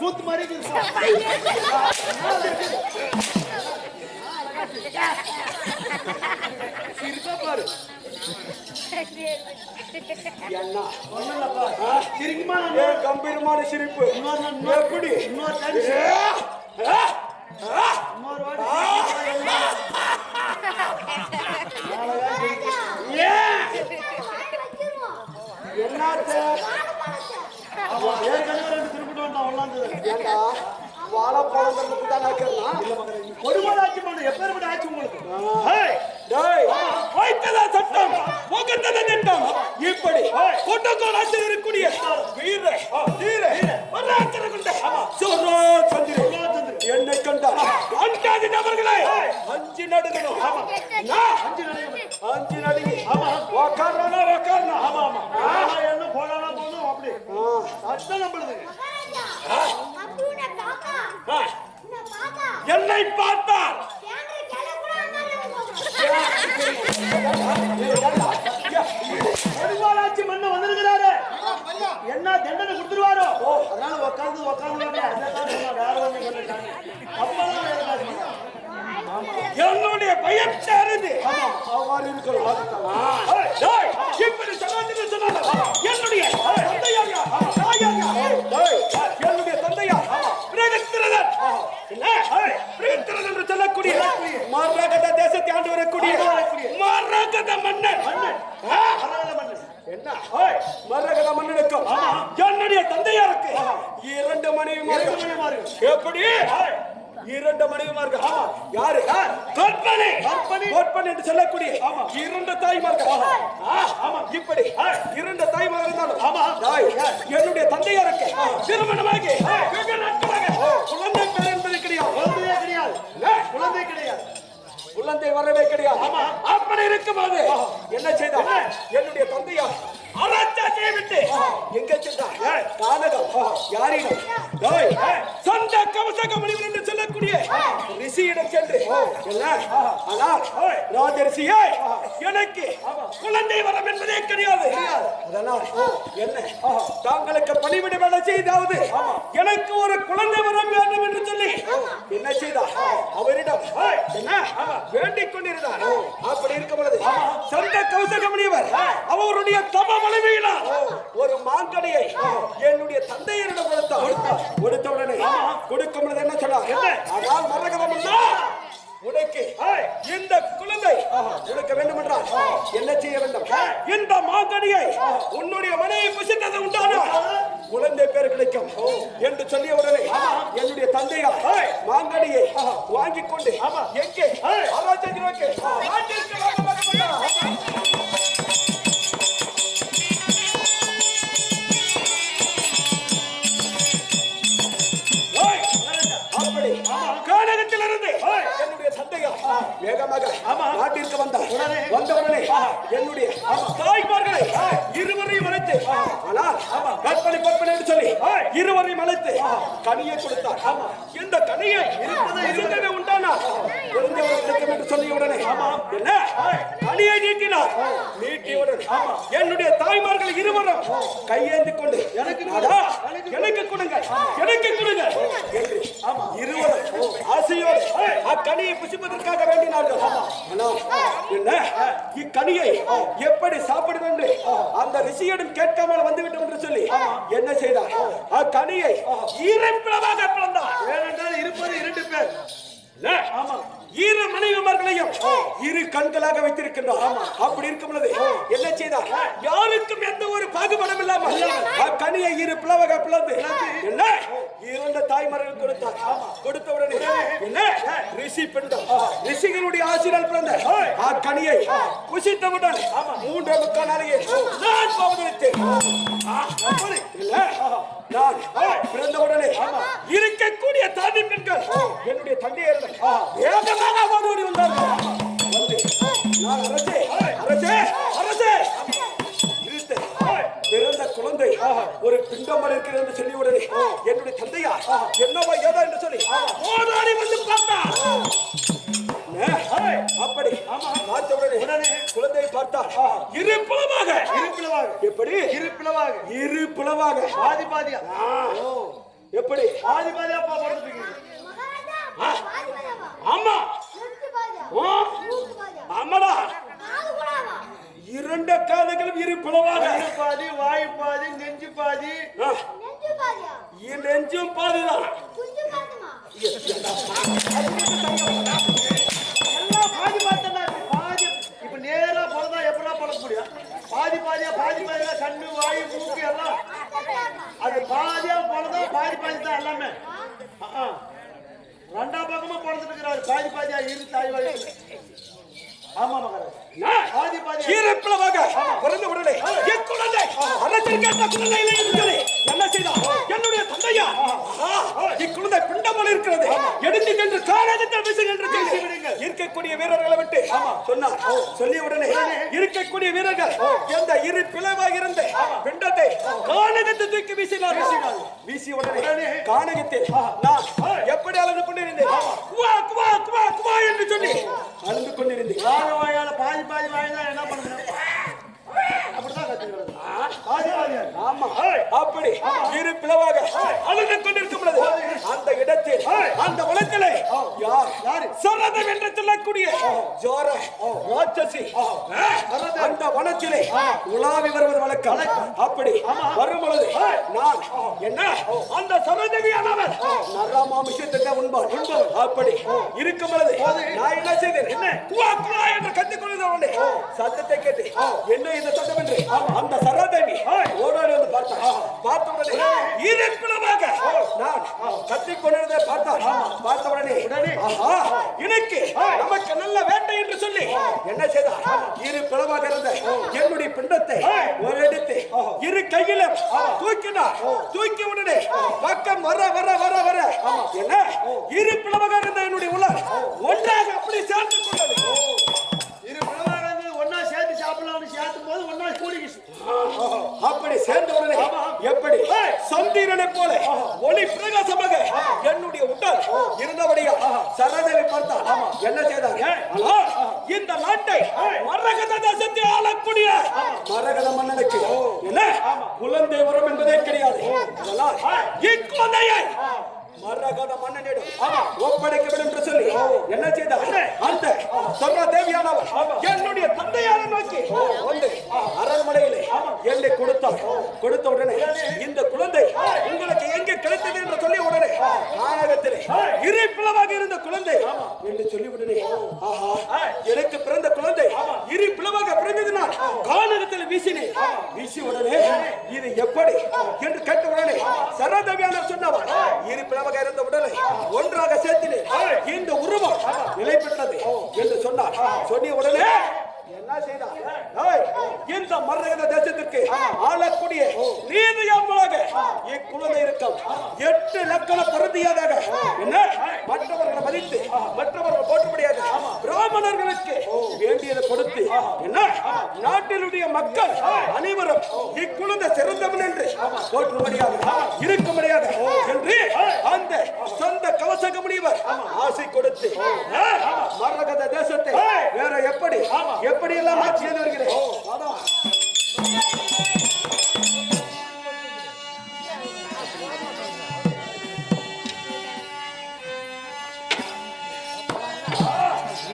சூத்து மாதிரி. சிரிப்பா பாரு. ஏ கம்பீரமான சிரிப்பு. எப்படி? இன்னொரு அஞ்சு நடுங்கணும் நான் அஞ்சு நிலைமை. அஞ்சு நடுங்கி. ஆமா. உக்காரணா உக்காரணா ஆமா, ஆமா. போனா என்ன, போனானா போகணும், அப்படி. சட்டம் நம்மளுதுங்க. என்னை ஆட்சி மன்னன் வந்திருக்கிறாரு. என்ன தண்டனை கொடுத்துருவாரோ? அதனால உட்கார்ந்து உட்கார்ந்து அதான் என்னுடைய பயம் சாருது. என்னுடைய என்னுடைய தந்தையா? பிரகஸ்திரதன். என்ன? ஏய், பிரகஸ்திரதன் என்று சொல்லக்கூடிய மரகத தேசத்தை ஆண்டு வரக்கூடிய? பரவாயில்ல மன்னன். என்ன? மரகத மன்னனுக்கும் என்னுடைய தந்தையாருக்கு இரண்டு மனைவிமார்கள். எப்படி? இரண்டு மனைவிமார்கள். ஆமா யாரு? கற்பனை. கற்பனை. கற்பனை என்று சொல்லக்கூடிய இரண்டு தாய்மார்கள். ஆமா இப்படி இரண்டு தாய்மார்கள் இருந்தாலும் ஆமா தாய் என்னுடைய தந்தையாருக்கு திருமணமாகி வெகு நாட்களாக குழந்தை பேர் என்பது கிடையாது. குழந்தையே கிடையாது? குழந்தை கிடையாது. குழந்தை வரவே கிடையாது. ஆமா அப்படி இருக்கும்போது என்ன செய்தார்? என்னுடைய தந்தையார் கானகம் யாரிடம்? சொந்த கவசக மனிதன் என்று சொல்லக்கூடிய ரிஷியிடம் சென்று ஆனால் ராஜரிஷியே எனக்கு குழந்தை வரம் என்பதே கிடையாது அதனால் என்ன? தாங்களுக்கு பணிவிட வேலை செய்தாவது? எனக்கு ஒரு குழந்தை வரம் வேண்டும் என்று சொல்லி என்ன செய்தார்? அவரிடம் என்ன? வேண்டிக் கொண்டிருந்தார்? அப்படி இருக்கும் பொழுது சொந்த கௌசக முனிவர் அவருடைய தவ மனைவியினால் ஒரு மாங்கனியை என்னுடைய தந்தையரிடம் கொடுத்தார். கொடுத்த உடனே கொடுக்கும் பொழுது என்ன சொன்னார்? ஆனால் மரகதம் உனக்கு இந்த குழந்தை உனக்கு வேண்டும் என்றால் என்ன செய்ய வேண்டும்? இந்த மாங்கனியை உன்னுடைய மனைவி புசித்தது உண்டானால் குழந்தை பேர் கிடைக்கும். என்று சொல்லிய உடனே என்னுடைய தந்தையா மாங்கனியை வாங்கிக் கொண்டு எங்கே? ஆராய்ச்சி வேகமாக நாட்டிற்கு வந்தார். வந்த உடனே என்னுடைய தாய்மார்களை இருவரையும் அழைத்து ஆனால் கற்பனை கற்பனை என்று சொல்லி இருவரையும் அழைத்து கனியை கொடுத்தார். இந்த கனியை இருந்தது உண்டானா என்று சொல்லிய உடனே என்ன? கனியை நீட்டினார். நீட்டியவுடன் என்னுடைய தாய்மார்கள் இருவரும் கையேந்தி கொண்டு எனக்கு எனக்கு கொடுங்க எனக்கு கொடுங்க என்று இருவரும் ஆசையோடு அக்கனியை புசிப்பதற்காக வேண்டினார்கள். என்ன? இக்கனியை எப்படி சாப்பிடும் என்று அந்த ரிஷியிடம் கேட்காமல் வந்துவிட்டோம் என்று சொல்லி என்ன செய்தார்? அக்கனியை ஈரப்பிளவாக பிளந்தார். ஏனென்றால் இருப்பது இரண்டு பேர்? இரு மனைவிமார்களையும் இரு கண்களாக வைத்திருக்கின்றார் அப்படி இருக்கும் பொழுது என்ன செய்தார்? யாருக்கும் எந்த ஒரு பாகுபாடும் இல்லாமல் அக்கனியை இரு பிளவக பிளந்து என்ன? இரண்டு தாய்மார்கள் கொடுத்தார். கொடுத்த உடனே என்ன? ரிஷி பெண்டம் ரிஷிகளுடைய ஆசிரியர் பிறந்த அக்கனியை புசித்தவுடன் மூன்று முக்கால் நாளையே நான் பவனித்தேன் நான் பிறந்த உடனே இருக்கக்கூடிய தாதி பெண்கள். என்னுடைய தந்தையர்கள். வேகமாக ஓடோடி வந்தார்கள். வந்து நான் அரசே அரசே அரசே. பிறந்த குழந்தை ஒரு பிண்டமல் இருக்கிறது என்று சொல்லி உடனே என்னுடைய தந்தையா என்னவா ஏதோ என்று சொல்லி ஓடாடி வந்து பார்த்தார். அப்படி பார்த்த உடனே குழந்தையை பார்த்தார். இரு பிளவாக இருப்பிளவாக எப்படி? இருப்பிளவாக இரு பிளவாக பாதி பாதியா. எப்படி? பாதி பாதியா அப்பா பிறந்துட்டு இருக்கீங்க மகாராஜா ஆ. பாதி பாஜாவா? ஆமா. ஆமாடா. இரண்டு காதுகளும் இரு பிளவாக பாதி வாய் பாதி நெஞ்சு பாதி. நெஞ்சும் பாதுதான். அது பாதியா பிறந்தா பாதி பாதி தான் எல்லாமே. ரெண்டாம் பக்கமா இருக்கிறாரு. பாதி பாதியா இரு தாய் வயிறு ஆமா மகாராஜ் பாதி பிறந்த உடனே என் குழந்தை. கேட்ட குழந்தையில இருந்தது என்ன செய்தான் என்னுடைய தந்தையா? ஆஹா, இக்குழந்தை பிண்டமல் இருக்கிறது. எடுத்து சென்று காரணத்தில் வீசுகின்ற செய்தி. இருக்கக்கூடிய வீரர்களை விட்டு சொன்னார். சொல்லிய உடனே இருக்கக்கூடிய வீரர்கள் எந்த இரு பிளவாக வீசிய உடனே நான் எப்படி அழுது கொண்டிருந்தேன்? குவா குவா குவா குவா என்று சொல்லி. அழுது கொண்டிருந்தேன். வாழ வாயால பாதி பாதி வாயினா என்ன பண்ணணும் அப்படிதான் கத்துக்கிறது பாதி பாதியா ஆமா அப்படி இரு பிளவாக அழுது கொண்டிருக்கும் பொழுது அந்த இடத்தில் அந்த யார்? யாரு? சரதம் என்று சொல்லக்கூடிய ஜோர ராட்சசி. அந்த வனத்திலே உலாவி வருவது வழக்கம். அப்படி வரும் பொழுது நான் என்ன? அந்த சரதவியானவர் நரமாமிஷத்தை உண்பார் அப்படி இருக்கும் பொழுது நான் என்ன செய்தேன்? என்ன? குவா குவா என்று கத்திக் கொள்ளுதவனே சத்தத்தை கேட்டு என்ன இந்த சத்தம் என்று அந்த சரதேவி ஓடோடி வந்து பார்த்தார் பார்த்த ஈரப்பிளவாக நான் கத்திக் கொண்டிருந்ததை பார்த்தார் பார்த்த உடனே. ஆஹா எனக்கு நமக்கு நல்ல வேட்டை என்று சொல்லி என்ன செய்தார்? இரு பிளவாக இருந்த என்னுடைய பிண்டத்தை ஒரு எடுத்து இரு கையிலும் தூக்கினார். தூக்கி உடனே பக்கம் வர வர வர வர. என்ன? இரு பிளவாக இருந்த என்னுடைய உலர் ஒன்றாக அப்படி சேர்ந்து கொண்டது. அப்படி சேர்ந்த உடனே எப்படி? சந்திரனை போல. ஒளி பிரகாசமாக என்னுடைய உடல் இருந்தபடியா சரதேவி பார்த்தால் என்ன ஆனால் இந்த நாட்டை மரகத தேசத்தை ஆளக்கூடிய மரகத மன்னனுக்கு. என்ன? குழந்தை வரும் என்பதே கிடையாது. இக்குழந்தையை மரகத மன்னனிடம் ஒப்படைக்க வேண்டும் என்று சொல்லி என்ன செய்தார்? அந்த சொன்ன தேவியானவர் என்னுடைய தந்தையாரை நோக்கி வந்து என்னை கொடுத்தார் கொடுத்த உடனே இந்த குழந்தை உங்களுக்கு எங்கே கிடைத்தது என்று சொல்லி உடனே நாடகத்திலே இரு பிளவாக இருந்த குழந்தை என்று சொல்லி உடனே ஆஹா எனக்கு பிறந்த குழந்தை இரு பிளவாக பிறந்ததினால் கானகத்தில் வீசினேன். வீசி உடனே இது எப்படி என்று கேட்ட உடனே சரதவியானவர் சொன்னவர் இரு பிளவாக இருந்த உடனே ஒன்றாக சேர்த்தினேன். இந்த உருவம் நிலை பெற்றது என்று சொன்னார். சொன்னிய உடனே மரகத தேசத்திற்கு ஆளக்கூடிய நீதியாமலாக இக்குழந்தை இருக்கும். எட்டு லக்கண பொருந்தியதாக என்ன? மற்றவர்களை மதித்து மற்றவர்கள் போற்றும்படியாக பிராமணர்களுக்கு வேண்டியதை கொடுத்து என்ன? நாட்டினுடைய மக்கள் அனைவரும் இக்குழந்தை சிறந்தவன் என்று போற்றும்படியாக இருக்கும்படியாக என்று அந்த சொந்த கவசக முனிவர் ஆசை கொடுத்து மரகத தேசத்தை வேற எப்படி எப்படி எல்லாம் ஆட்சி வருகிறேன்?